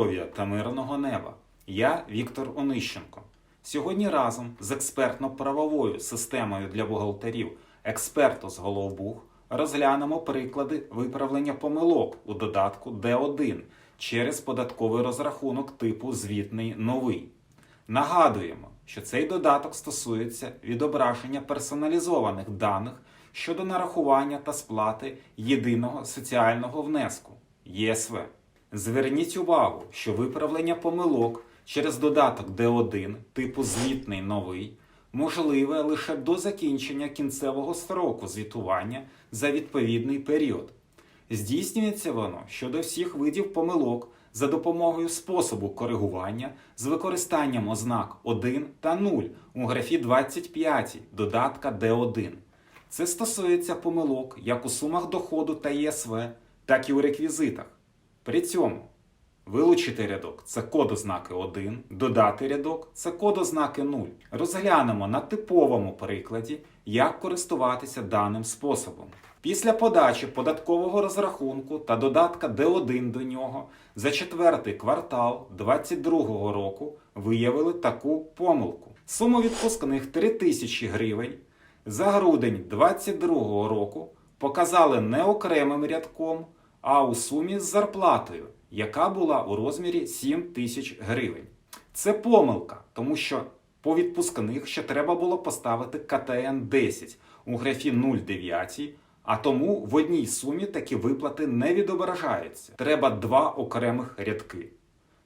здоров'я та мирного неба. Я Віктор Онищенко. Сьогодні разом з експертно-правовою системою для бухгалтерів Експертос Головбух розглянемо приклади виправлення помилок у додатку Д1 через податковий розрахунок типу звітний новий. Нагадуємо, що цей додаток стосується відображення персоналізованих даних щодо нарахування та сплати єдиного соціального внеску ЄСВ. Зверніть увагу, що виправлення помилок через додаток Д1 типу звітний новий можливе лише до закінчення кінцевого строку звітування за відповідний період. Здійснюється воно щодо всіх видів помилок за допомогою способу коригування з використанням ознак 1 та 0 у графі 25 додатка Д1. Це стосується помилок як у сумах доходу та ЄСВ, так і у реквізитах. При цьому вилучити рядок це код ознаки 1, додати рядок це код ознаки 0. Розглянемо на типовому прикладі, як користуватися даним способом. Після подачі податкового розрахунку та додатка Д1 до нього за четвертий квартал 2022 року виявили таку помилку. Сума відпускних 3000 гривень за грудень 2022 року показали не окремим рядком, а у сумі з зарплатою, яка була у розмірі 7 тисяч гривень. Це помилка, тому що по відпускних ще треба було поставити КТН 10 у графі 0,9, а тому в одній сумі такі виплати не відображаються. Треба два окремих рядки.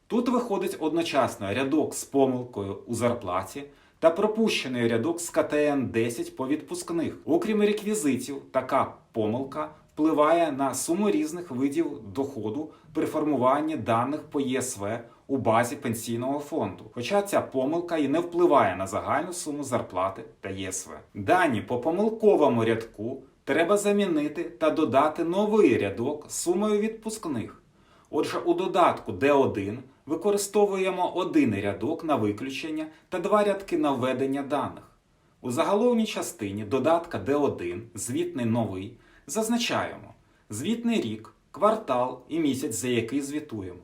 Тут виходить одночасно рядок з помилкою у зарплаті та пропущений рядок з КТН 10 по відпускних. Окрім реквізитів, така помилка впливає на суму різних видів доходу при формуванні даних по ЄСВ у базі пенсійного фонду. Хоча ця помилка і не впливає на загальну суму зарплати та ЄСВ. Дані по помилковому рядку треба замінити та додати новий рядок з сумою відпускних. Отже, у додатку D1 використовуємо один рядок на виключення та два рядки на введення даних. У заголовній частині додатка D1 звітний новий зазначаємо звітний рік, квартал і місяць, за який звітуємо.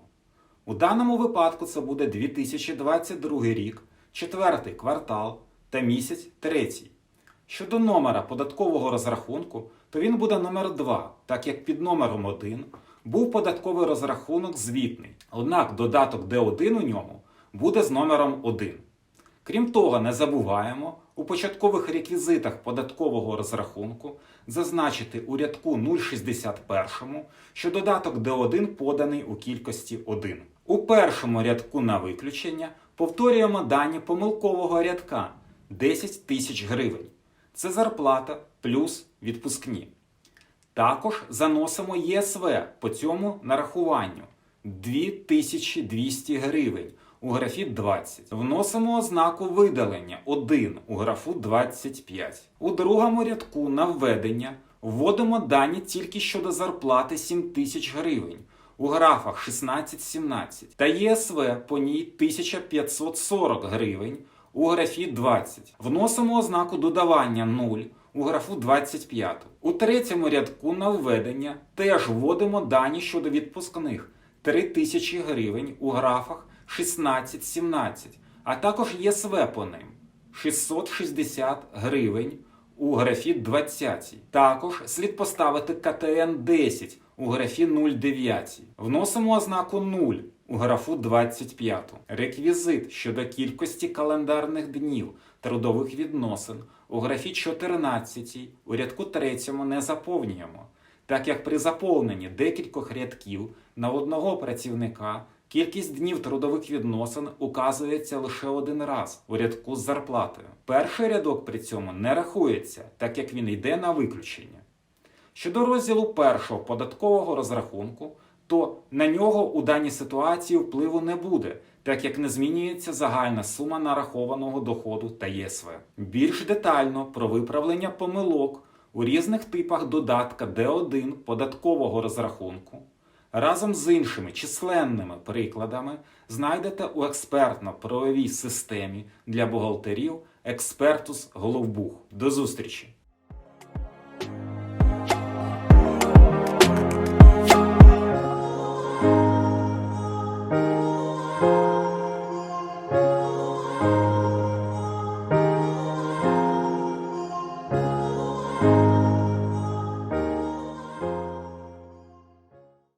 У даному випадку це буде 2022 рік, четвертий квартал та місяць третій. Щодо номера податкового розрахунку, то він буде номер 2, так як під номером 1 був податковий розрахунок звітний. Однак додаток D1 у ньому буде з номером 1. Крім того, не забуваємо у початкових реквізитах податкового розрахунку зазначити у рядку 061, що додаток D1 поданий у кількості 1. У першому рядку на виключення повторюємо дані помилкового рядка 10 тисяч гривень. Це зарплата плюс відпускні. Також заносимо ЄСВ по цьому нарахуванню 2200 гривень у графі 20. Вносимо ознаку видалення 1 у графу 25. У другому рядку на введення вводимо дані тільки щодо зарплати 7000 гривень у графах 16-17 та ЄСВ по ній 1540 гривень у графі 20. Вносимо ознаку додавання 0 у графу 25. У третьому рядку на введення теж вводимо дані щодо відпускних 3000 гривень у графах 16-17, а також ЄСВ по ним 660 гривень у графі 20. Також слід поставити КТН 10 у графі 09. Вносимо ознаку 0 у графу 25. Реквізит щодо кількості календарних днів трудових відносин у графі 14 у рядку 3 не заповнюємо, так як при заповненні декількох рядків на одного працівника кількість днів трудових відносин указується лише один раз у рядку з зарплатою. Перший рядок при цьому не рахується, так як він йде на виключення. Щодо розділу першого податкового розрахунку, то на нього у даній ситуації впливу не буде, так як не змінюється загальна сума нарахованого доходу та ЄСВ. Більш детально про виправлення помилок у різних типах додатка D1 податкового розрахунку разом з іншими численними прикладами знайдете у експертно-правовій системі для бухгалтерів Експертус Головбух. До зустрічі!